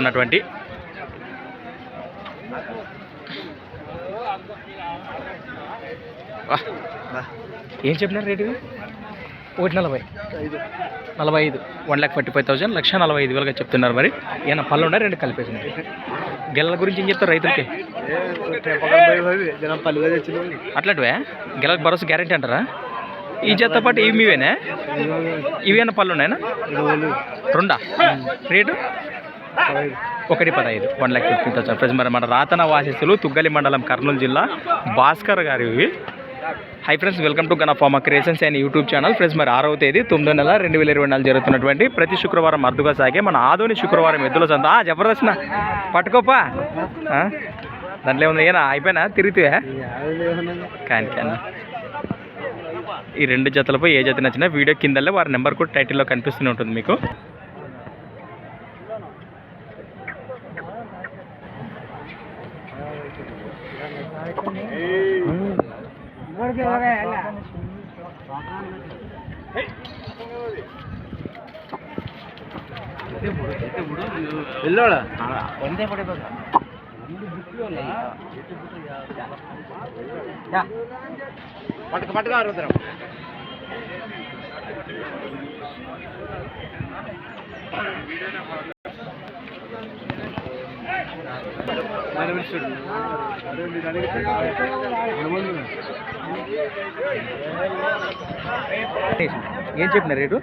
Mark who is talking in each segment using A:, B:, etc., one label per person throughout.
A: ఉన్నటువంటి ఏం చెప్పినారు రేటు ఒకటి నలభై. నలభై ఐదు. One lakh forty five thousand లక్ష నలభై ఐదు వేలుగా చెప్తున్నారు మరి. ఏమైనా పళ్ళు ఉన్నాయి? రెండు కలిపేసిన గెలల గురించి ఏం చెప్తారు రైతులకి? అట్లాంటివే? గెలకి భరోసా గ్యారంటీ అంటారా? ఈ జతతో పాటు ఇవి మీవేనా? ఇవేనా పళ్ళు ఉన్నాయనా రెండా? రేటు? ఒకటి పదహైదు. One lakh fifteen thousand friends మరి మన రాతన వాసిస్తులు తుగ్గలి మండలం కర్నూలు జిల్లా భాస్కర్ గారు. ఇవి హై ఫ్రెండ్స్ వెల్కమ్ టు గన pharma creations and YouTube channel friends మరి ఆరవ తేదీ తొమ్మిదో నెల రెండు వేల ఇరవై నాలుగు జరుగుతున్నటువంటి ప్రతి శుక్రవారం అరుదుగా సాగే మన ఆదోని శుక్రవారం ఎద్దుల సంత. జబర్దస్త్ పట్టుకోపా. దాంట్లో ఏముంది? ఏనా? అయిపోయినా? తిరిగితే కానీ కానీ. ఈ రెండు జతలపై ఏ జత నచ్చినా వీడియో కిందలే వారి నెంబర్ కూడా టైటిల్లో కనిపిస్తూనే ఉంటుంది మీకు.
B: ಎಲ್ಲೋಳ పట్టుక పట్టుక అరుగుతాం
A: ఏం చెప్పిన రేటు?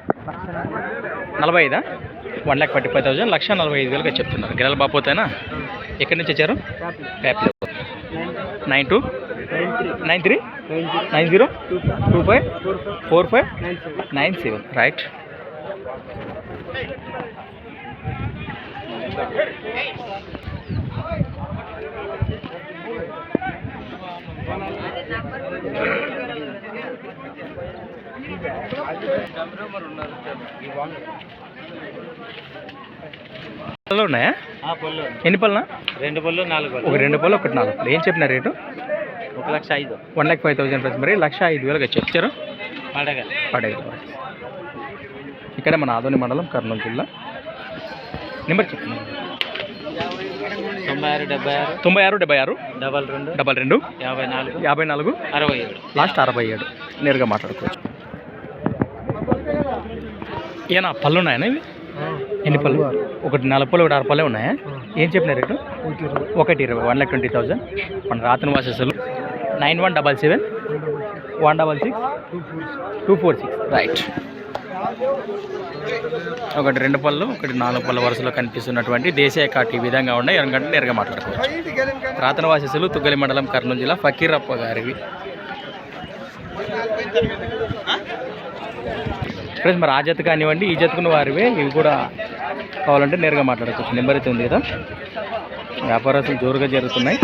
A: నలభై ఐదా one lakh forty five thousand లక్ష నలభై ఐదు వేలుగా చెప్తున్నారు. గిరాల బాపోతేనా ఎక్కడి నుంచి వచ్చారు? ప్యాప్లో nine two nine three nine zero two five four five nine seven right పళ్ళు ఉన్నాయా? ఎన్ని పళ్ళనా?
B: రెండు పళ్ళు నాలుగు
A: ఒక రెండు పళ్ళు ఒకటి నాలుగు. పళ్ళు. ఏం చెప్పిన రేటు?
B: ఒక లక్ష ఐదు.
A: One lakh five thousand price మరి లక్ష ఐదు వేలుగా చెప్తారు
B: పండగ
A: ఇక్కడ మన ఆదోని మండలం కర్నూలు జిల్లా. నెంబర్ చెప్పండి.
B: తొంభై ఆరు డెబ్బై ఆరు.
A: తొంభై ఆరు డెబ్బై ఆరు.
B: డబల్ రెండు.
A: డబల్ రెండు.
B: యాభై నాలుగు.
A: యాభై నాలుగు.
B: అరవై ఏడు.
A: లాస్ట్ అరవై ఏడు. నేరుగా మాట్లాడుకోవచ్చు. ఏనా పళ్ళు ఉన్నాయా ఇవి? ఎన్ని పళ్ళు? ఒకటి నలభై పళ్ళు ఒకటి ఆరు పళ్ళే ఉన్నాయా? ఏం చెప్పిన రేటు? ఒకటి ఇరవై. వన్ ల్యాక్ ట్వంటీ థౌసండ్ మన రాతన వాసెస్లు. Nine one double seven. One double six. Two four six. Right. ఒకటి రెండు పళ్ళు ఒకటి నాలుగు పళ్ళ వరుసలో కనిపిస్తున్నటువంటి దేశీయ కాటి ఈ విధంగా ఉన్నాయి. ఎందుకంటే నేరుగా మాట్లాడుకోవచ్చు. రాతన వాసెస్లు తుగ్గలి మండలం కర్నూలు జిల్లా ఫకీరప్ప గారివి. ఫ్రెండ్స్ మరి ఆ జత కానివ్వండి ఈ జతకున్న వారివే. ఇవి కూడా కావాలంటే నేరుగా మాట్లాడుకోవచ్చు నెంబర్ అయితే ఉంది కదా. వ్యాపారాలు జోరుగా జరుగుతున్నాయి.